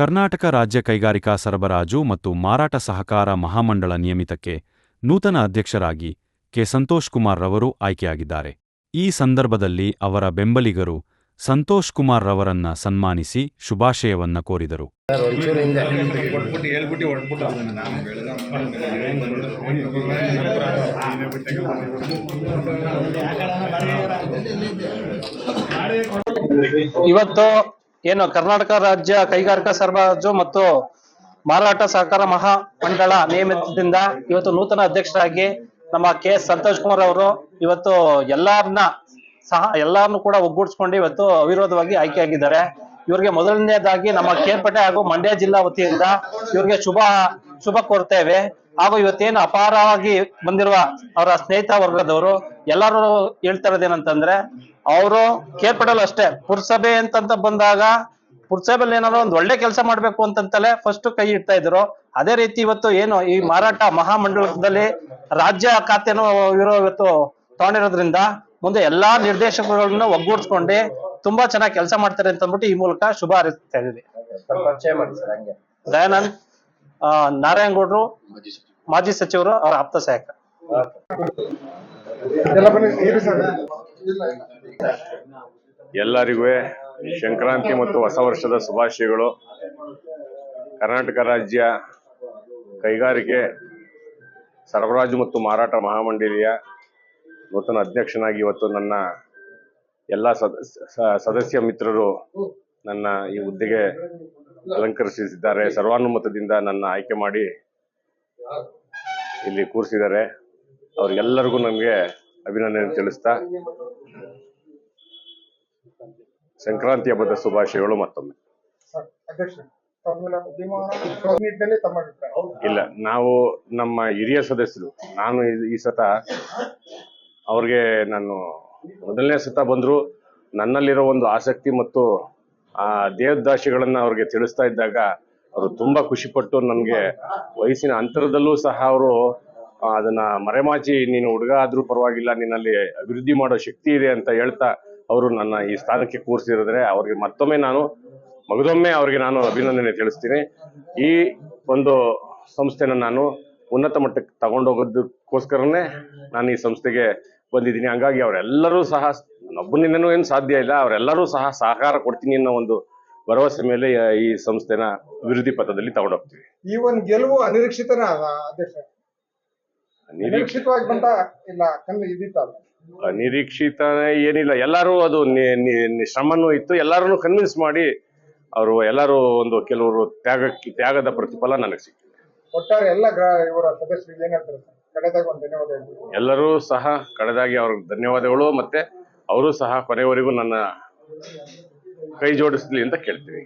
ಕರ್ನಾಟಕ ರಾಜ್ಯ ಕೈಗಾರಿಕಾ ಸರಬರಾಜು ಮತ್ತು ಮಾರಾಟ ಸಹಕಾರ ಮಹಾಮಂಡಳ ನಿಯಮಿತಕ್ಕೆ ನೂತನ ಅಧ್ಯಕ್ಷರಾಗಿ ಕೆ. ಸಂತೋಷ್ ಕುಮಾರ್ ರವರು ಆಯ್ಕೆಯಾಗಿದ್ದಾರೆ. ಈ ಸಂದರ್ಭದಲ್ಲಿ ಅವರ ಬೆಂಬಲಿಗರು ಸಂತೋಷ್ ಕುಮಾರ್ ರವರನ್ನ ಸನ್ಮಾನಿಸಿ ಶುಭಾಶಯವನ್ನ ಕೋರಿದರು. ಇವತ್ತು ಏನು ಕರ್ನಾಟಕ ರಾಜ್ಯ ಕೈಗಾರಿಕಾ ಸರಬರಾಜು ಮತ್ತು ಮಾರಾಟ ಸಹಕಾರ ಮಹಾ ಮಂಡಳ ನೇಮಕದಿಂದ ಇವತ್ತು ನೂತನ ಅಧ್ಯಕ್ಷರಾಗಿ ನಮ್ಮ ಕೆ ಎಸ್ ಸಂತೋಷ್ ಕುಮಾರ್ ಅವರು ಇವತ್ತು ಎಲ್ಲಾರನ್ನ ಸಹ ಎಲ್ಲಾರನ್ನು ಕೂಡ ಒಗ್ಗೂಡಿಸ್ಕೊಂಡು ಇವತ್ತು ಅವಿರೋಧವಾಗಿ ಆಯ್ಕೆಯಾಗಿದ್ದಾರೆ. ಇವರಿಗೆ ಮೊದಲನೇದಾಗಿ ನಮ್ಮ ಕೇರ್ಪೇಟೆ ಹಾಗೂ ಮಂಡ್ಯ ಜಿಲ್ಲಾ ವತಿಯಿಂದ ಇವರಿಗೆ ಶುಭ ಶುಭ ಕೋರ್ತೇವೆ. ಹಾಗೂ ಇವತ್ತೇನು ಅಪಾರವಾಗಿ ಬಂದಿರುವ ಅವರ ಸ್ನೇಹಿತ ವರ್ಗದವರು ಎಲ್ಲರೂ ಹೇಳ್ತಾ ಇರೋದೇನಂತಂದ್ರೆ ಅವರು ಕೇರ್ಪೇಟೆಲ್ಲೂ ಅಷ್ಟೇ. ಪುರಸಭೆ ಅಂತಂತ ಬಂದಾಗ ಪುರಸಭೆಯಲ್ಲಿ ಏನಾದ್ರು ಒಂದು ಒಳ್ಳೆ ಕೆಲಸ ಮಾಡ್ಬೇಕು ಅಂತಂತಲೇ ಫಸ್ಟ್ ಕೈ ಇಡ್ತಾ ಇದ್ರು. ಅದೇ ರೀತಿ ಇವತ್ತು ಏನು ಈ ಮಾರಾಟ ಮಹಾಮಂಡಲದಲ್ಲಿ ರಾಜ್ಯ ಖಾತೆನೂ ಇರೋ ಇವತ್ತು ತಗೊಂಡಿರೋದ್ರಿಂದ ಮುಂದೆ ಎಲ್ಲಾ ನಿರ್ದೇಶಕಗಳನ್ನ ಒಗ್ಗೂಡಿಸ್ಕೊಂಡು ತುಂಬಾ ಚೆನ್ನಾಗಿ ಕೆಲಸ ಮಾಡ್ತಾರೆ ಅಂತ ಅಂದ್ಬಿಟ್ಟು ಈ ಮೂಲಕ ಶುಭ ಹಾರೈಸ್ತಾ ಹಂಗೆ. ದಯಾನಂದ್ ಆ, ನಾರಾಯಣಗೌಡ್ರು ಮಾಜಿ ಸಚಿವರು ಅವರ ಆಪ್ತ ಸಹಾಯಕ. ಎಲ್ಲರಿಗೂ ಸಂಕ್ರಾಂತಿ ಮತ್ತು ಹೊಸ ವರ್ಷದ ಶುಭಾಶಯಗಳು. ಕರ್ನಾಟಕ ರಾಜ್ಯ ಕೈಗಾರಿಕೆ ಸರಬರಾಜು ಮತ್ತು ಮಾರಾಟ ಮಹಾಮಂಡಳಿಯ ನೂತನ ಅಧ್ಯಕ್ಷನಾಗಿ ಇವತ್ತು ನನ್ನ ಎಲ್ಲ ಸದಸ್ಯ ಸದಸ್ಯ ಮಿತ್ರರು ನನ್ನ ಈ ಹುದ್ದೆಗೆ ಅಲಂಕರಿಸಿದ್ದಾರೆ. ಸರ್ವಾನುಮತದಿಂದ ನನ್ನ ಆಯ್ಕೆ ಮಾಡಿ ಇಲ್ಲಿ ಕೂರಿಸಿದ್ದಾರೆ. ಅವ್ರಿಗೆಲ್ಲರಿಗೂ ನಮಗೆ ಅಭಿನಂದನೆ ತಿಳಿಸ್ತಾ ಸಂಕ್ರಾಂತಿ ಹಬ್ಬದ ಶುಭಾಶಯಗಳು ಮತ್ತೊಮ್ಮೆ. ಇಲ್ಲ ನಾವು ನಮ್ಮ ಹಿರಿಯ ಸದಸ್ಯರು ನಾನು ಈ- ಈ ಸತ ಅವ್ರಿಗೆ ನಾನು ಮೊದಲನೇ ಸತ ಬಂದ್ರು. ನನ್ನಲ್ಲಿರೋ ಒಂದು ಆಸಕ್ತಿ ಮತ್ತು ಆ ದೇವದಾಶಿಗಳನ್ನ ಅವ್ರಿಗೆ ತಿಳಿಸ್ತಾ ಇದ್ದಾಗ ಅವರು ತುಂಬಾ ಖುಷಿಪಟ್ಟು ನನಗೆ ವಯಸ್ಸಿನ ಅಂತರದಲ್ಲೂ ಸಹ ಅವರು ಅದನ್ನ ಮರೆಮಾಚಿ, ನೀನು ಹುಡುಗ ಆದ್ರೂ ಪರವಾಗಿಲ್ಲ, ನಿನ್ನಲ್ಲಿ ಅಭಿವೃದ್ಧಿ ಮಾಡೋ ಶಕ್ತಿ ಇದೆ ಅಂತ ಹೇಳ್ತಾ ಅವರು ನನ್ನ ಈ ಸ್ಥಾನಕ್ಕೆ ಕೂರಿಸಿದ್ರೆ ಅವ್ರಿಗೆ ಮತ್ತೊಮ್ಮೆ ನಾನು, ಮಗದೊಮ್ಮೆ ಅವ್ರಿಗೆ ನಾನು ಅಭಿನಂದನೆ ತಿಳಿಸ್ತೀನಿ. ಈ ಒಂದು ಸಂಸ್ಥೆನ ನಾನು ಉನ್ನತ ಮಟ್ಟಕ್ಕೆ ತಗೊಂಡೋಗೋದಕ್ಕೋಸ್ಕರನೇ ನಾನು ಈ ಸಂಸ್ಥೆಗೆ ಬಂದಿದ್ದೀನಿ. ಹಂಗಾಗಿ ಅವರೆಲ್ಲರೂ ಸಹ ನನ್ನೊಬ್ಬನಿಂದನೂ ಏನು ಸಾಧ್ಯ ಇಲ್ಲ, ಅವರೆಲ್ಲರೂ ಸಹ ಸಹಕಾರ ಕೊಡ್ತೀನಿ ಅನ್ನೋ ಒಂದು ಭರವಸೆ ಮೇಲೆ ಈ ಸಂಸ್ಥೆನ ಅಭಿವೃದ್ಧಿ ಪಥದಲ್ಲಿ ತಗೊಂಡೋಗ್ತೀವಿ ಈ ಒಂದು ಗೆಲುವು ಅನಿರೀಕ್ಷಿತನ ಅಧ್ಯಕ್ಷ? ನಿರೀಕ್ಷೆ ನಿರೀಕ್ಷಿತವಾಗಿ ಬಂತ ಇಲ್ಲ ಕಣ್ಣು ಇದಿತ್ತಲ್ಲ ನಿರೀಕ್ಷಿತ ಏನಿಲ್ಲ. ಎಲ್ಲರೂ ಅದು ಶ್ರಮನೂ ಇತ್ತು. ಎಲ್ಲರನ್ನು ಕನ್ವಿನ್ಸ್ ಮಾಡಿ ಅವರು ಎಲ್ಲರೂ ಒಂದು ಕೆಲವರು ತ್ಯಾಗಕ್ಕೆ ತ್ಯಾಗದ ಪ್ರತಿಫಲ ನನಗೆ ಸಿಕ್ಕಿದೆ. ಒಟ್ಟಾರೆ ಎಲ್ಲ ಇವರ ಸದಸ್ಯರಿಗೆ ಏನ್ ಹೇಳ್ತಾರೆ ಸರ್? ಕಡೆದಾಗ ಒಂದು ಧನ್ಯವಾದ ಎಲ್ಲರೂ ಸಹ ಕಡೆದಾಗಿ ಅವ್ರಿಗೆ ಧನ್ಯವಾದಗಳು. ಮತ್ತೆ ಅವರು ಸಹ ಕೊನೆಯವರೆಗೂ ನನ್ನ ಕೈ ಜೋಡಿಸ್ಲಿ ಅಂತ ಕೇಳ್ತೀನಿ